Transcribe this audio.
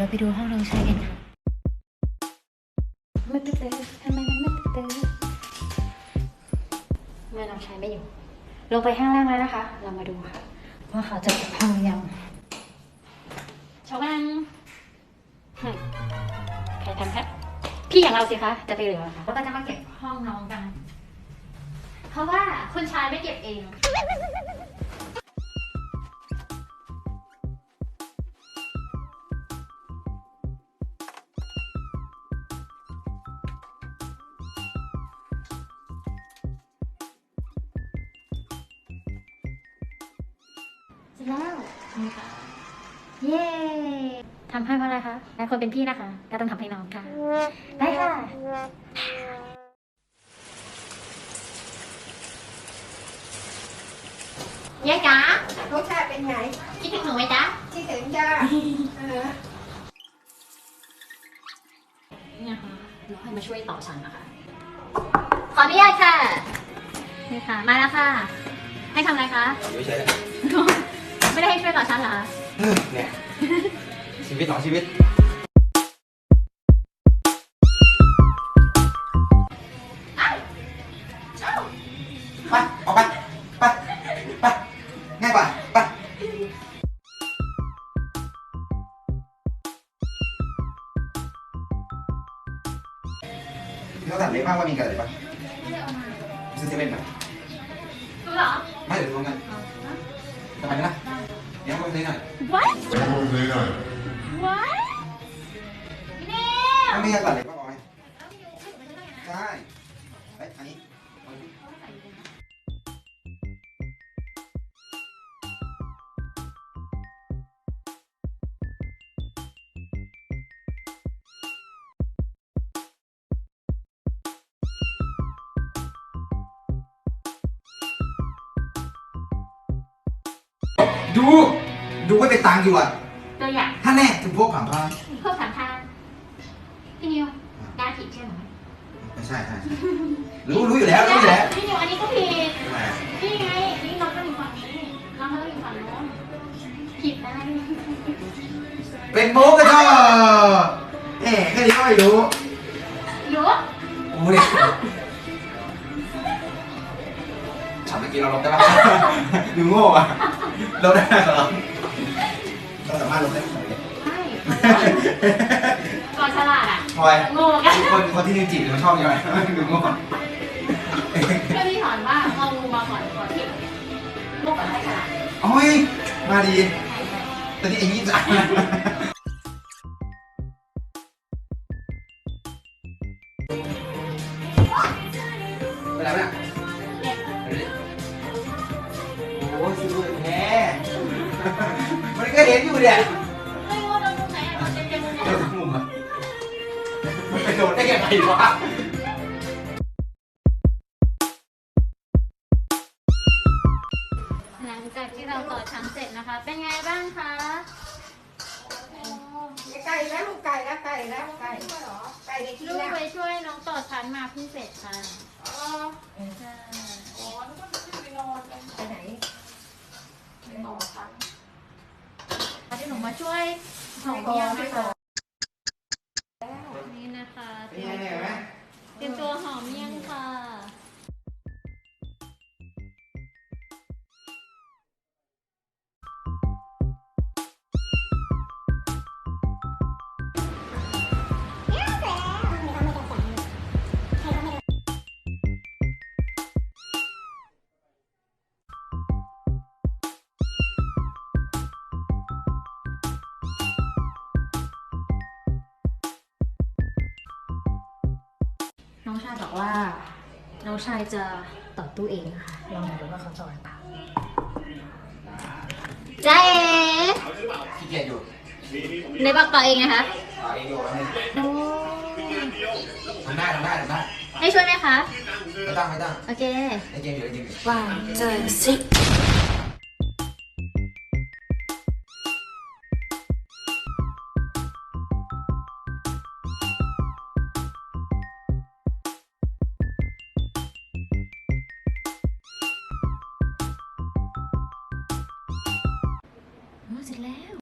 เราไปดูห้องน้องชายกันค่ะไม่ตื่นทำไมมันไม่ตื่นเมื่อน้องชายไม่อยู่ ลงไปข้างล่างแล้วนะคะ เรามาดูค่ะว่าเขาจะเก็บห้องหรือยังชาวบ้านหึใครทำคะพี่อย่างเราสิคะจะไปเหลือเหรอคะแล้วก็จะมาเก็บห้องน้องกัน เพราะว่าคุณชายไม่เก็บเอง สร็จแล้วนี่ค่ะเย้ทำให้เพราะอะไรคะและคนเป็นพี่นะคะ ก็ต้องทำให้น้องค่ะ ได้ค่ะ ยายจ๋ารสชาติเป็นไงคิดถึงหนูไหมจ๊ะที่ถึงจ้าเออนี่นะคะเราให้มาช่วยต่อชั้นนะคะ ขออนุญาตค่ะนี่ค่ะ มาแล้วค่ะ ให้ทำอะไรคะอยู่เฉย ไม่ได้ให้ช่วยต่อชั้นเหรอคะๆเนี่ยชีวิตหนอชีวิต ไปออกไป ไป ไป ง่ายกว่า ไปพี่ต้องถามเล็กบ้างว่ามีกันอะไรบ้างซื้อเซเว่นไหมรู้เหรอ ไม่เดี๋ยวรวมกัน จะไปไหมล่ะ เดี๋ยวมาซื้อหน่อย What Vamos ver aí. What เนี่ยถ้า ดู ดูว่าเป็นตังค์อยู่อะ ตัวอย่างถ้าแน่ถึงพวกผังพาเพิ่มสามทางพี่นิวดาผิดใช่ไหมไม่ใช่ใช่ใช่รู้รู้อยู่แล้วรู้อยู่แล้วพี่นิวอันนี้ก็ผิดทำไมอะนี่ไงนี่น้องก็อยู่ฝั่งนี้น้องก็อยู่ฝั่งโน้นผิดนะเป็นมุกก็ชอบเอ๊ะแค่นี้ก็ไม่รู้หยุดโอ้เนี่ยฉากเมื่อกี้เราลบได้ปะดูโง่อะ ลบได้ไหมเหรอเราสามารถลบได้ไหมใช่ก่อนฉลาดอะพลอยโง่กันคนคนที่นิวจีบมันชอบยังไงดูโง่เพื่อนพี่สอนว่าเอางูมาก่อนก่อนที่โง่ก่อนให้ฉลาดโอ้ยมาดีแต่นี่ไอ้นี่จ้ะเป็นไรไหมเนี่ย ก็เห็นอยู่เนี่ยไม่รู้ว่าโดนตรงไหนอะโดนเต็มๆมุมเจอทุกมุมอะมันไปโดนได้ยังไงวะหลังจากที่เราต่อชั้นเสร็จนะคะ เป็นไงบ้างคะไก่แล้วลูกไก่แล้วไก่แล้วไก่ไก่ในที่ลูกแล้วไปช่วยน้องต่อชั้นมาเพิ่งเสร็จค่ะอ๋อใช่ไปไหน ที่หนูมาช่วยหอมเมียงนะคะ ชายบอกว่า น้องชายจะต่อตู้เองนะคะลองดูว่าเขาจะหรือเปล่าจ้าเอ๋ขี้เกียจอยู่ในบอกต่อเองนะคะเอาเองอยู่เอาเองโอ้ทำได้ทำได้ทำได้ให้ช่วยไหมคะ ไม่ต้องไม่ต้องโอเคในเกมอยู่ในเกมอยู่ one two three